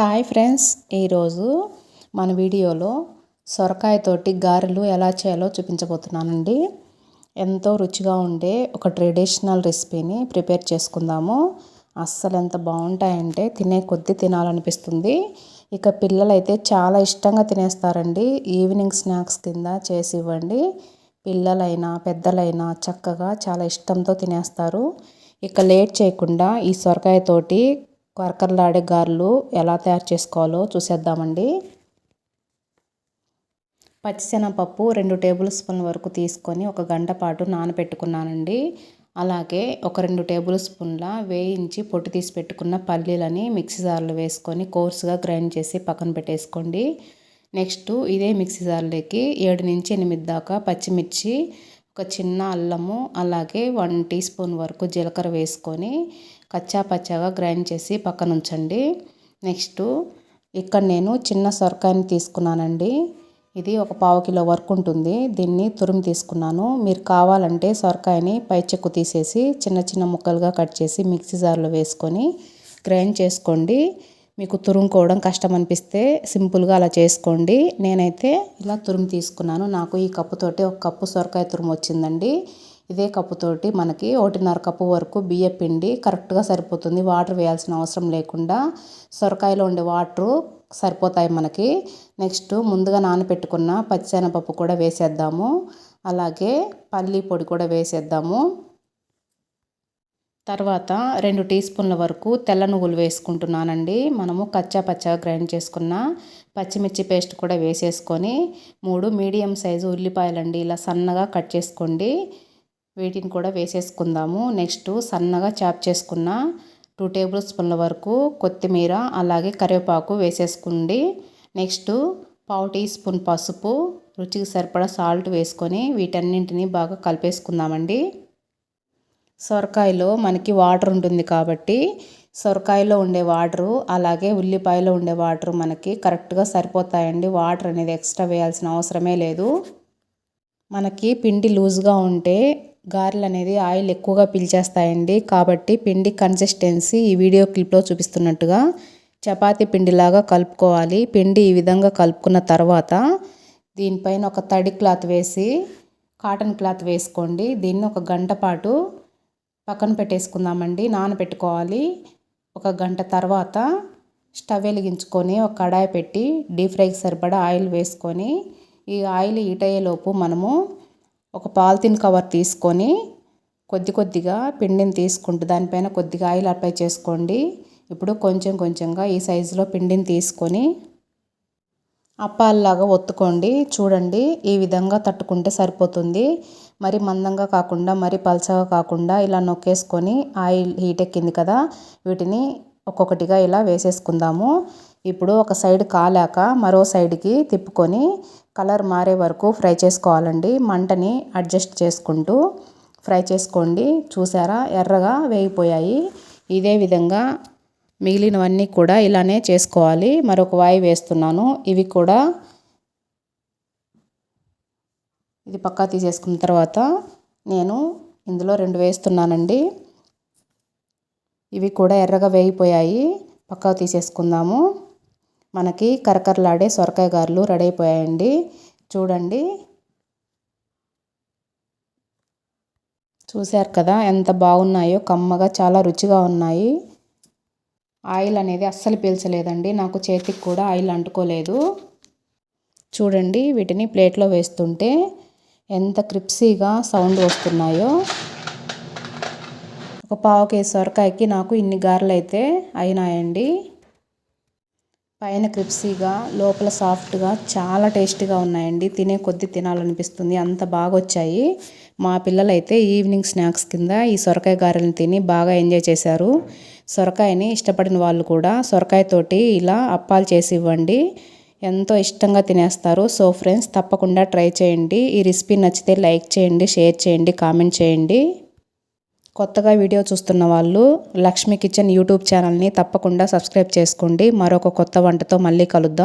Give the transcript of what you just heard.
Hi friends ఈరోజు మన వీడియోలో సొరకాయతోటి గారెలు ఎలా చేయాలో చూపించబోతున్నానండి. ఎంతో రుచిగా ఉండే ఒక ట్రెడిషనల్ రెసిపీని ప్రిపేర్ చేసుకుందాము. అస్సలు ఎంత బాగుంటాయంటే తినే కొద్దీ తినాలనిపిస్తుంది. ఇక పిల్లలైతే చాలా ఇష్టంగా తినేస్తారండి. ఈవినింగ్ స్నాక్స్ కింద చేసి ఇవ్వండి. పిల్లలైనా పెద్దలైనా చక్కగా చాలా ఇష్టంతో తినేస్తారు. ఇక లేట్ చేయకుండా ఈ సొరకాయతోటి కరకరలాడే గారెలు ఎలా తయారు చేసుకోవాలో చూసేద్దామండి. పచ్చిశనగపప్పు రెండు టేబుల్ స్పూన్ల వరకు తీసుకొని ఒక గంట పాటు నానబెట్టుకున్నానండి. అలాగే ఒక రెండు టేబుల్ స్పూన్ల వేయించి పొట్టు తీసి పెట్టుకున్న పల్లీలని మిక్సీ జార్లో వేసుకొని కోర్సుగా గ్రైండ్ చేసి పక్కన పెట్టేసుకోండి. నెక్స్ట్ ఇదే మిక్సీ జార్లోకి ఏడు నుంచి ఎనిమిది దాకా పచ్చిమిర్చి ఒక చిన్న అల్లము అలాగే వన్ టీ స్పూన్ వరకు జీలకర్ర వేసుకొని కచ్చా పచ్చాగా గ్రైండ్ చేసి పక్కన ఉంచండి. నెక్స్ట్ ఇక్కడ నేను చిన్న సొరకాయని తీసుకున్నానండి. ఇది ఒక పావు కిలో వరకు ఉంటుంది. దీన్ని తురుము తీసుకున్నాను. మీరు కావాలంటే సొరకాయని పై చెక్కు తీసేసి చిన్న చిన్న ముక్కలుగా కట్ చేసి మిక్సీ జార్లో వేసుకొని గ్రైండ్ చేసుకోండి. మీకు తురుముకోవడం కష్టం అనిపిస్తే సింపుల్గా అలా చేసుకోండి. నేనైతే ఇలా తురుము తీసుకున్నాను. నాకు ఈ కప్పుతోటి ఒక కప్పు సొరకాయ తురుము వచ్చిందండి. ఇదే కప్పుతోటి మనకి ఒకటిన్నర కప్పు వరకు బియ్య పిండి కరెక్ట్గా సరిపోతుంది. వాటర్ వేయాల్సిన అవసరం లేకుండా సొరకాయలో ఉండే వాటరు సరిపోతాయి మనకి. నెక్స్ట్ ముందుగా నానబెట్టుకున్న పచ్చిశనగపప్పు కూడా వేసేద్దాము. అలాగే పల్లీ పొడి కూడా వేసేద్దాము. తర్వాత రెండు టీ స్పూన్ల వరకు తెల్ల నువ్వులు వేసుకుంటున్నానండి. మనము కచ్చా పచ్చగా గ్రైండ్ చేసుకున్న పచ్చిమిర్చి పేస్ట్ కూడా వేసేసుకొని మూడు మీడియం సైజు ఉల్లిపాయలండి ఇలా సన్నగా కట్ చేసుకోండి. వీటిని కూడా వేసేసుకుందాము. నెక్స్ట్ సన్నగా చాప్ చేసుకున్న టూ టేబుల్ స్పూన్ల వరకు కొత్తిమీర అలాగే కరివేపాకు వేసేసుకోండి. నెక్స్ట్ పావు టీ స్పూన్ పసుపు రుచికి సరిపడా సాల్ట్ వేసుకొని వీటన్నింటినీ బాగా కలిపేసుకుందామండి. సొరకాయలో మనకి వాటర్ ఉంటుంది కాబట్టి సొరకాయలో ఉండే వాటరు అలాగే ఉల్లిపాయలో ఉండే వాటరు మనకి కరెక్ట్గా సరిపోతాయండి. వాటర్ అనేది ఎక్స్ట్రా వేయాల్సిన అవసరమే లేదు. మనకి పిండి లూజ్గా ఉంటే గారెలు అనేది ఆయిల్ ఎక్కువగా పీల్చేస్తాయండి. కాబట్టి పిండి కన్సిస్టెన్సీ ఈ వీడియో క్లిప్లో చూపిస్తున్నట్టుగా చపాతీ పిండిలాగా కలుపుకోవాలి. పిండి ఈ విధంగా కలుపుకున్న తర్వాత దీనిపైన ఒక తడి క్లాత్ వేసి కాటన్ క్లాత్ వేసుకోండి. దీన్ని ఒక గంట పాటు పక్కన పెట్టేసుకుందామండి. నానబెట్టుకోవాలి. ఒక గంట తర్వాత స్టవ్ వెలిగించుకొని ఒక కడాయి పెట్టి డీప్ ఫ్రైకి సరిపడా ఆయిల్ వేసుకొని ఈ ఆయిల్ హీట్ అయ్యేలోపు మనము ఒక పాలిథిన్ కవర్ తీసుకొని కొద్ది కొద్దిగా పిండిని తీసుకుంటూ దానిపైన కొద్దిగా ఆయిల్ అప్లై చేసుకోండి. ఇప్పుడు కొంచెం కొంచెంగా ఈ సైజులో పిండిని తీసుకొని అప్పాల్లాగా ఒత్తుకోండి. చూడండి ఈ విధంగా తట్టుకుంటే సరిపోతుంది. మరి మందంగా కాకుండా మరి పలచగా కాకుండా ఇలా నొక్కేసుకొని ఆయిల్ హీట్ ఎక్కింది కదా వీటిని ఒక్కొక్కటిగా ఇలా వేసేసుకుందాము. ఇప్పుడు ఒక సైడ్ కాలాక మరో సైడ్కి తిప్పుకొని కలర్ మారే వరకు ఫ్రై చేసుకోవాలండి. మంటని అడ్జస్ట్ చేసుకుంటూ ఫ్రై చేసుకోండి. చూసారా ఎర్రగా వేగిపోయాయి. ఇదే విధంగా మిగిలినవన్నీ కూడా ఇలానే చేసుకోవాలి. మరొక వాయి వేస్తున్నాను. ఇవి కూడా ఇది పక్కా తీసేసుకున్న తర్వాత నేను ఇందులో రెండు వేస్తున్నానండి. ఇవి కూడా ఎర్రగా వేగిపోయాయి. పక్కా తీసేసుకుందాము. మనకి కరకరలాడే సొరకాయ గారెలు రెడీ అయిపోయాయండి. చూడండి. చూశారు కదా ఎంత బాగున్నాయో. కమ్మగా చాలా రుచిగా ఉన్నాయి. ఆయిల్ అనేది అస్సలు పీల్చలేదండి. నాకు చేతికి కూడా ఆయిల్ అంటుకోలేదు. చూడండి వీటిని ప్లేట్లో వేస్తుంటే ఎంత క్రిప్సీగా సౌండ్ వస్తున్నాయో. ఒక పావు కేజీ సొరకాయకి నాకు ఇన్ని గారెలు అయితే అయినాయండి. పైన క్రిప్సీగా లోపల సాఫ్ట్గా చాలా టేస్టీగా ఉన్నాయండి. తినే కొద్ది తినాలనిపిస్తుంది. అంత బాగా వచ్చాయి మా పిల్లలైతే ఈవినింగ్ స్నాక్స్ కింద ఈ సొరకాయ గారెలను తిని బాగా ఎంజాయ్ చేశారు. సొరకాయని ఇష్టపడిన వాళ్ళు కూడా సొరకాయతోటి ఇలా అప్పాలు చేసి ఇవ్వండి. ఎంతో ఇష్టంగా తినేస్తారు. సో ఫ్రెండ్స్ తప్పకుండా ట్రై చేయండి. ఈ రెసిపీ నచ్చితే లైక్ చేయండి షేర్ చేయండి కామెంట్ చేయండి. కొత్తగా వీడియో చూస్తున్న వాళ్ళు లక్ష్మీ కిచెన్ యూట్యూబ్ ఛానల్ని తప్పకుండా సబ్స్క్రైబ్ చేసుకోండి. మరొక కొత్త వంటతో మళ్ళీ కలుద్దాం.